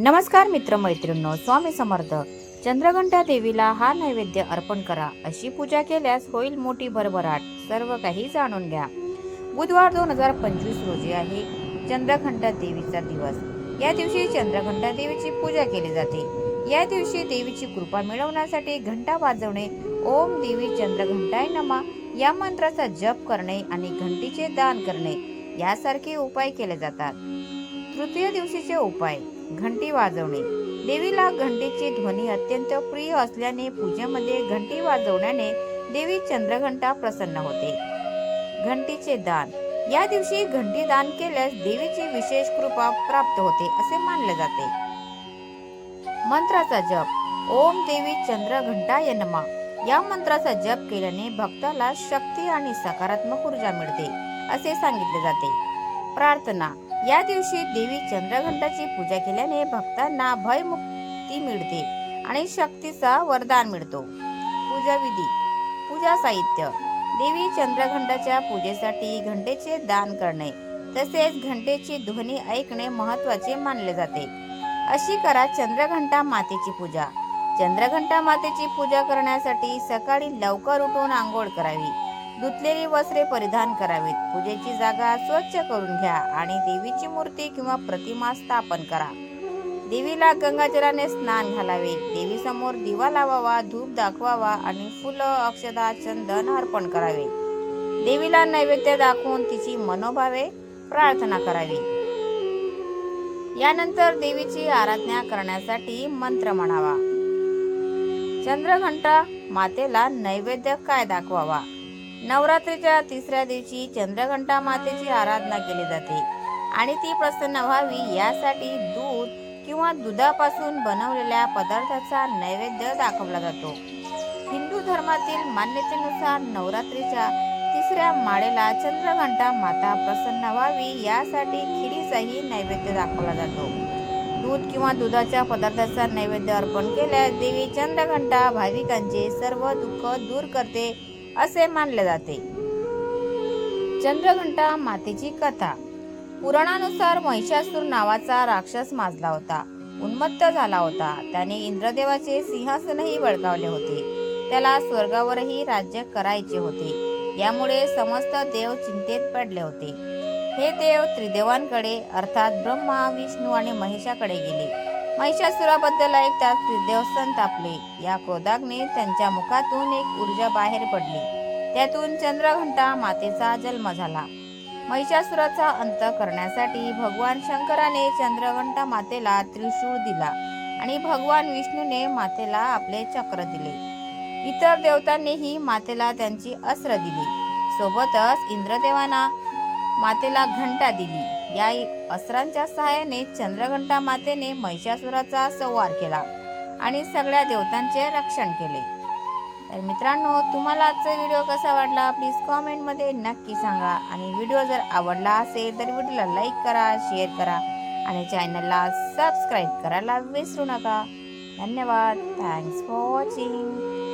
नमस्कार मित्रमैत्रिणींनो स्वामी समर्थ. चंद्रघंटा देवीला हा नैवेद्य अर्पण करा. अशी पूजा केल्यास होईल मोठी भरभराट. सर्व काही जाणून घ्या. बुधवार दोन हजार पंचवीस रोजी आहे चंद्रघंटा देवीचा दिवस. या दिवशी चंद्रघंटा देवीची पूजा केली जाते. या दिवशी देवीची कृपा मिळवण्यासाठी घंटा वाजवणे ओम देवी चंद्रघंटाय नमा या मंत्राचा जप करणे आणि घंटीचे दान करणे यासारखे उपाय केले जातात. तृतीय दिवशीचे उपाय. घंटी वाजवणे. देवीला घंटीची ध्वनी अत्यंत प्रिय असल्याने पूजेमध्ये घंटी वाजवण्याने देवी चंद्रघंटा प्रसन्न होते. घंटीचे दान. या दिवशी घंटी दान केल्यास देवीची विशेष कृपा प्राप्त होते असे मानले जाते. मंत्राचा जप. ओम देवी चंद्र घंटा यनमा या मंत्राचा जप केल्याने भक्ताला शक्ती आणि सकारात्मक ऊर्जा मिळते असे सांगितले जाते. प्रार्थना. या दिवशी देवी चंद्रघंटाची पूजा केल्याने भक्तांना भयमुक्ती मिळते आणि शक्तीचा वरदान मिळतो. पूजा विधी पूजा साहित्य देवी चंद्रघंटाच्या पूजेसाठी घंटेचे दान करणे तसेच घंटेची ध्वनी ऐकणे महत्त्वाचे मानले जाते. अशी करा चंद्रघंटा मातेची पूजा. चंद्रघंटा मातेची पूजा करण्यासाठी सकाळी लवकर उठून आंघोळ करावी. धुतलेली वस्त्रे परिधान करावीत. पूजेची जागा स्वच्छ करून घ्या आणि देवीची मूर्ती किंवा प्रतिमा स्थापन करा. देवीला गंगाजलाने स्नान घालावे. देवीसमोर दिवा लावावा धूप दाखवावा आणि फुलं अक्षदा चंदन अर्पण करावे. देवीला नैवेद्य दाखवून तिची मनोभावे प्रार्थना करावी. यानंतर देवीची आराधना करण्यासाठी मंत्र म्हणावा. चंद्रघंटा मातेला नैवेद्य काय दाखवावा? नवरात्रीच्या तिसऱ्या दिवशी चंद्रघंटा मातेची आराधना केली जाते. आणि ती प्रसन्न व्हावी यासाठी दूध किंवा दुधापासून बनवलेल्या पदार्थाचा नैवेद्य दाखवला जातो. हिंदू धर्मातील मान्यतेनुसार नवरात्रीच्या तिसऱ्या माळेला चंद्रघंटा माता प्रसन्न व्हावी यासाठी खिरीचाही नैवेद्य दाखवला जातो. दूध किंवा दुधाच्या पदार्थाचा नैवेद्य अर्पण केल्यास देवी चंद्रघंटा भाविकांचे सर्व दुःख दूर करते असे मानले जाते. चंद्रघंटा मातेची कथा. पुराणानुसार महिषासूर नावाचा राक्षस माजला होता. उन्मत्त झाला होता. त्याने इंद्रदेवाचे सिंहासनही बळकावले होते. त्याला स्वर्गावरही राज्य करायचे होते. यामुळे समस्त देव चिंतेत पडले होते. हे देव त्रिदेवांकडे अर्थात ब्रह्मा विष्णू आणि महिषाकडे गेले. महिषासुराबद्दल ऐकताच त्रिदेव संतापले या क्रोधाग्ने त्यांच्या मुखातून एक ऊर्जा बाहेर पडली. त्यातून चंद्रघंटा मातेचा जन्म झाला. महिषासुराचा अंत करण्यासाठी भगवान शंकराने चंद्रघंटा मातेला त्रिशूळ दिला आणि भगवान विष्णूने मातेला आपले चक्र दिले. इतर देवतांनीही मातेला त्यांची अस्त्र दिली. सोबतच इंद्रदेवांना मातेला घंटा दिली. या अस्त्रांच्या सहाय्याने चंद्रघंटा मातेने महिषासुराचा संवार केला आणि सगळ्या देवतांचे रक्षण केले. तर मित्रांनो तुम्हाला आजचा व्हिडिओ कसा वाटला? प्लीज कॉमेंटमध्ये नक्की सांगा. आणि व्हिडिओ जर आवडला असेल तर व्हिडिओला लाईक करा शेअर करा आणि चॅनलला सबस्क्राईब करायला विसरू नका. धन्यवाद. Thanks for watching